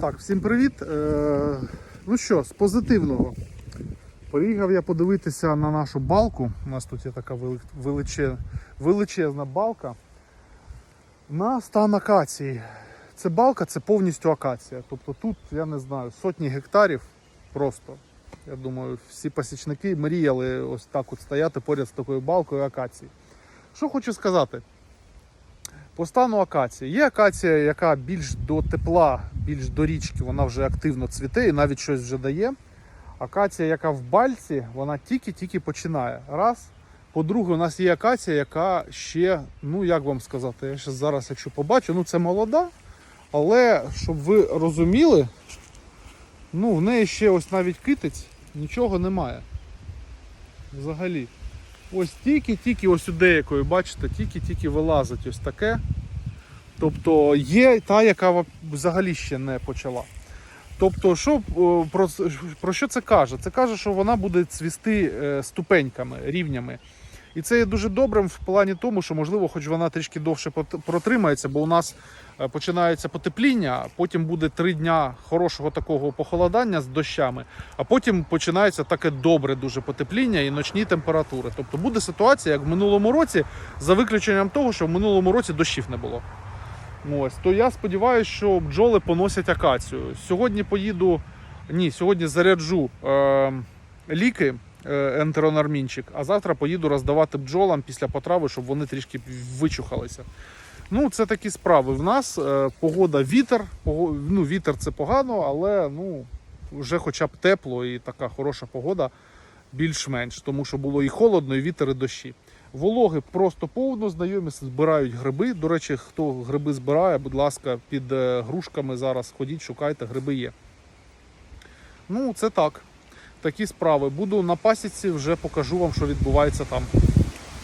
Так, всім привіт. Е, ну що, з позитивного. Приїхав я подивитися на нашу балку. У нас тут є така вели- величезна балка. На стан акації. Це балка, це повністю акація. Тобто тут, я не знаю, сотні гектарів просто. Я думаю, всі пасічники мріяли ось так от стояти поряд з такою балкою акації. Що хочу сказати? По стану акації. Є акація, яка більш до тепла, більш до річки, вона вже активно цвіте і навіть щось вже дає. Акація, яка в бальці, вона тільки-тільки починає. Раз. По-друге, у нас є акація, яка ще, ну як вам сказати, я ще зараз, якщо побачу, ну це молода, але щоб ви розуміли, ну в неї ще ось навіть китець, нічого немає. Взагалі. Ось тільки-тільки ось у деякої, бачите, тільки-тільки вилазить ось таке. Тобто є та, яка взагалі ще не почала. Тобто, що, про, про що це каже? Це каже, що вона буде цвісти е, ступеньками, рівнями. І це є дуже добрим в плані тому, що можливо, хоч вона трішки довше протримається, бо у нас е, починається потепління, потім буде три дня хорошого такого похолодання з дощами, а потім починається таке добре дуже потепління і ночні температури. Тобто буде ситуація, як в минулому році, за виключенням того, що в минулому році дощів не було. Ось, то я сподіваюся, що бджоли поносять акацію. Сьогодні поїду, ні, сьогодні заряджу е, ліки ентеронармінчик, а завтра поїду роздавати бджолам після потрави, щоб вони трішки вичухалися. Ну, це такі справи. В нас е, погода вітер. Ну, вітер це погано, але ну, вже хоча б тепло і така хороша погода більш-менш, тому що було і холодно, і вітер, і дощі. Вологи просто повно, знайомі збирають гриби. До речі, хто гриби збирає, будь ласка, під е, грушками зараз ходіть, шукайте, гриби є. Ну, це так. Такі справи. Буду на пасіці, вже покажу вам, що відбувається там.